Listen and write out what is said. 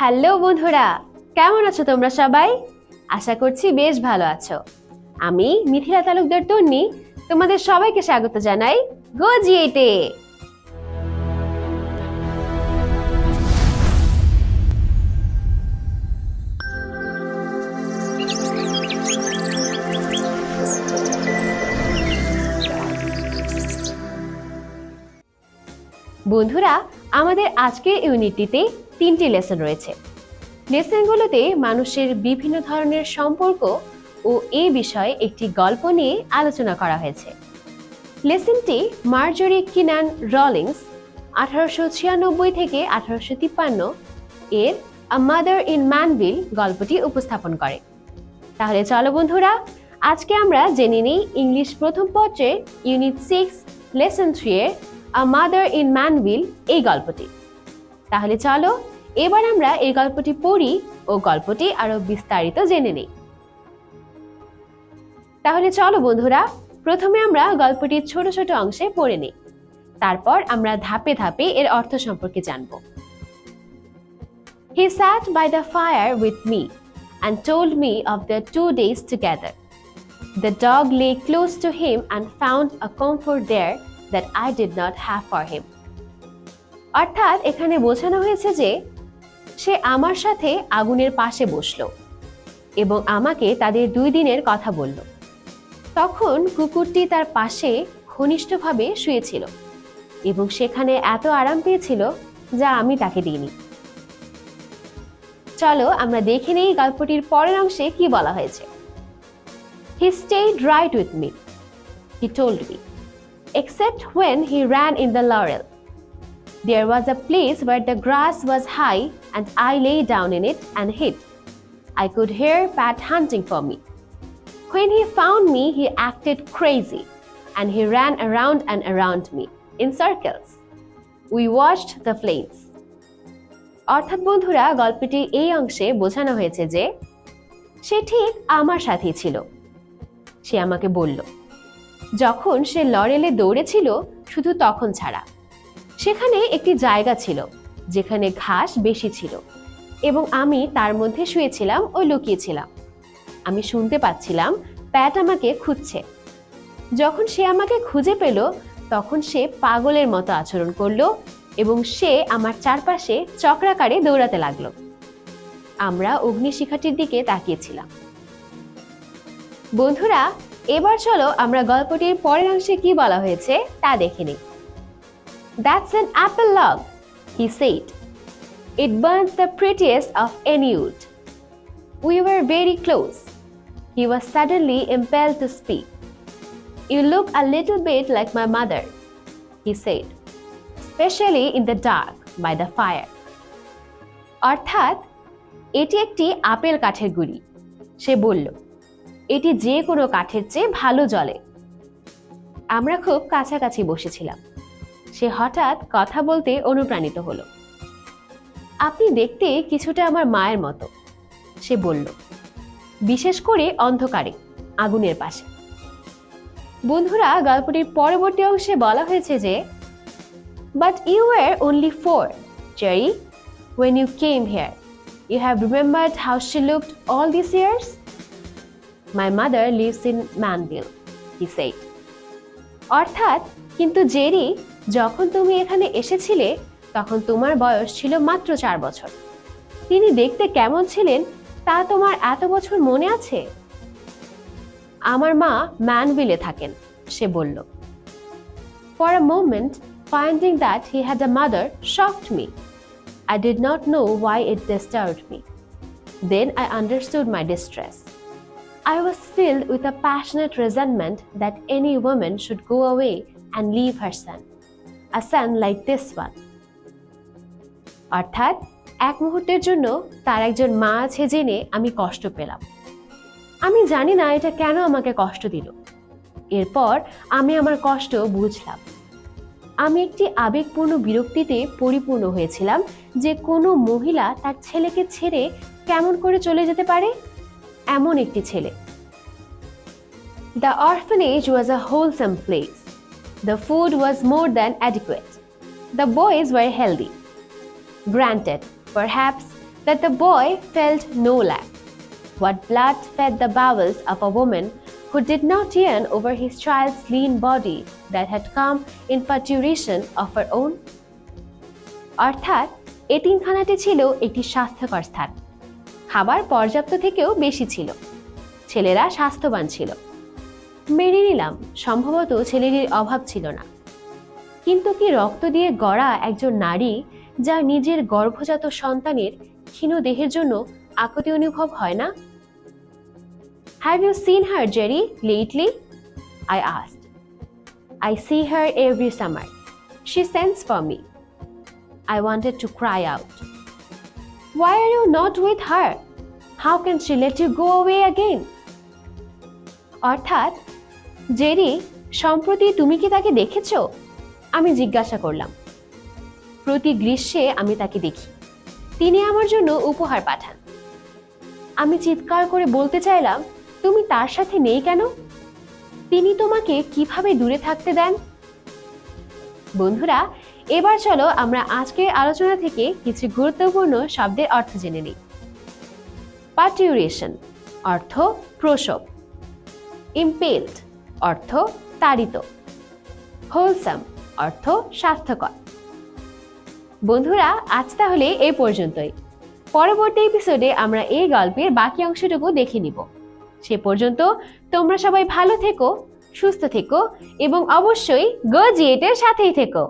Hello বন্ধুরা, কেমন আছো তোমরা সবাই? আশা করছি বেশ ভালো আছো। আমি মিথিলা তালুকদার তন্নি, তোমাদের সবাইকে স্বাগত জানাই গো জিএটে বন্ধুরা, আমাদের আজকের ইউনিটটিতে তিনটি লেসন রয়েছে। লেসনগুলোতে মানুষের বিভিন্ন ধরনের সম্পর্ক ও এ বিষয়ে একটি গল্প নিয়ে আলোচনা করা হয়েছে। লেসনটি মার্জরি কিনান রলিংস আঠারোশো ছিয়ানব্বই থেকে আঠারোশো তিপ্পান্ন এর আ মাদার ইন ম্যানভিল গল্পটি উপস্থাপন করে। তাহলে চলো বন্ধুরা, আজকে আমরা জেনে নিই ইংলিশ প্রথম পত্রে ইউনিট সিক্স লেসন থ্রি এর আ মাদার ইন ম্যানভিল এই গল্পটি। তাহলে চলো এবার আমরা এই গল্পটি পড়ি ও গল্পটি আরও বিস্তারিত জেনে নিই তাহলে চলো বন্ধুরা প্রথমে আমরা গল্পটির ছোট ছোট অংশে পড়ে নিই তারপর আমরা ধাপে ধাপে এর অর্থ সম্পর্কে জানব He sat by the fire with me and told me of their two days together. The dog lay close to him and found a comfort there that I did not have for him. অর্থাৎ এখানে বোঝানো হয়েছে যে সে আমার সাথে আগুনের পাশে বসল এবং আমাকে তাদের দুই দিনের কথা বলল। তখন কুকুরটি তার পাশে ঘনিষ্ঠভাবে শুয়েছিল এবং সেখানে এত আরাম পেয়েছিল যা আমি তাকে দিইনি। চলো আমরা দেখে নেই গল্পটির পরের অংশে কি বলা হয়েছে। He stayed right with me he told me except when he ran in the laurel. There was a place where the grass was high, and I lay down in it and hid. I could hear Pat hunting for me. When he found me, he acted crazy, and he ran around and around me in circles. We watched the flames. অর্থাৎ বন্ধুরা গল্পটি এই অংশে বোঝানো হয়েছে যে সে ঠিক আমার সাথেই ছিল সে আমাকে বলল যখন সে লরেলে দৌড়েছিল শুধু তখন ছাড়া সেখানে একটি জায়গা ছিল, যেখানে ঘাস বেশি ছিল এবং আমি তার মধ্যে শুয়েছিলাম ও লুকিয়েছিলাম। আমি শুনতে পাচ্ছিলাম প্যাট আমাকে খুঁজছে। যখন সে আমাকে খুঁজে পেল, তখন সে পাগলের মতো আচরণ করল এবং সে আমার চারপাশে চক্রাকারে দৌড়াতে লাগল। আমরা অগ্নিশিখাটির দিকে তাকিয়েছিলাম। বন্ধুরা, এবার চলো আমরা গল্পটির পরের অংশে কি বলা হয়েছে তা দেখে নিই। That's an apple log he said it burns the prettiest of any wood we were very close he was suddenly impel to speak you look a little bit like my mother he said specially in the dark by the fire অর্থাৎ, এটি একটি apple কাঠের গুড়ি, সে বলল। এটি যে কোনো কাঠের চেয়ে ভালো জলে। আমরা খুব কাছাকাছি বসেছিলাম। সে হঠাৎ কথা বলতে অনুপ্রাণিত হলো। আপনি দেখতে কিছুটা আমার মায়ের মতো সে বলল। বিশেষ করে অন্ধকারে আগুনের পাশে। বন্ধুরা গল্পটির পরবর্তী অংশে বলা হয়েছে যে but you were only four Jerry when you came here. You have remembered how she looked all these years? My mother lives in Manville, he said. অর্থাৎ কিন্তু জেরি যখন তুমি এখানে এসেছিলে তখন তোমার বয়স ছিল মাত্র চার বছর। তিনি দেখতে কেমন ছিলেন তা তোমার এত বছর মনে আছে? আমার মা ম্যানভিলে থাকেন সে বলল। For a moment finding that he had a mother shocked me I did not know why it disturbed me then I understood my distress I was filled with a passionate resentment that any woman should go away and leave her son, a son like this. অর্থাৎ, এক মুহূর্তের জন্য তার একজন মা আছে জেনে আমি কষ্ট পেলাম। আমি জানি না এটা কেন আমাকে কষ্ট দিল। এরপর আমি আমার কষ্ট বুঝলাম। আমি একটি আবেগপূর্ণ বিরক্তিতে পরিপূর্ণ হয়েছিলাম যে কোনো মহিলা তার ছেলেকে ছেড়ে কেমন করে চলে যেতে পারে? এমন একটি ছেলে। The orphanage was a wholesome place the food was more than adequate. The boys were healthy. Granted perhaps that the boy felt no lack. What blood fed the bowels of a woman who did not yearn over his child's lean body that had come in parturition of her own? অর্থাৎ এতিমখানাটি ছিল একটি স্বাস্থ্যকর স্থান খাবার পর্যাপ্ত থেকেও বেশি ছিল ছেলেরা স্বাস্থ্যবান ছিল মেনে নিলাম, সম্ভবত ছেলেটির অভাব ছিল না কিন্তু কি রক্ত দিয়ে গড়া একজন নারী যার নিজের গর্ভজাত সন্তানের ক্ষীণ দেহের জন্য আকুতি অনুভব হয় না have you seen her Jerry lately I asked I see her every summer she sends for me I wanted to cry out. Why are you not with her? How can she let you go away again? অর্থাৎ Jerry, সম্প্রতি তুমি কি তাকে দেখেছ? আমি জিজ্ঞাসা করলাম। প্রতি গ্রীষ্মে আমি তাকে দেখি। তিনি আমার জন্য উপহার পাঠান। আমি চিৎকার করে বলতে চাইলাম, তুমি তার সাথে নেই কেন? তিনি তোমাকে কীভাবে দূরে থাকতে দেন? বন্ধুরা, এবার চলো আমরা আজকের আলোচনা থেকে কিছু গুরুত্বপূর্ণ শব্দের অর্থ জেনে নিই। পার্টিউরেশন অর্থ প্রসব। ইম্পেলড অর্থ তাড়িত। হোলসাম অর্থ স্বাস্থ্যকর। বন্ধুরা, আজ তাহলে এ পর্যন্তই। পরবর্তী এপিসোডে আমরা এই গল্পের বাকি অংশটুকু দেখে নিব। সে পর্যন্ত তোমরা সবাই ভালো থেকো, সুস্থ থেকো এবং অবশ্যই গজিয়েটের সাথেই থেকো।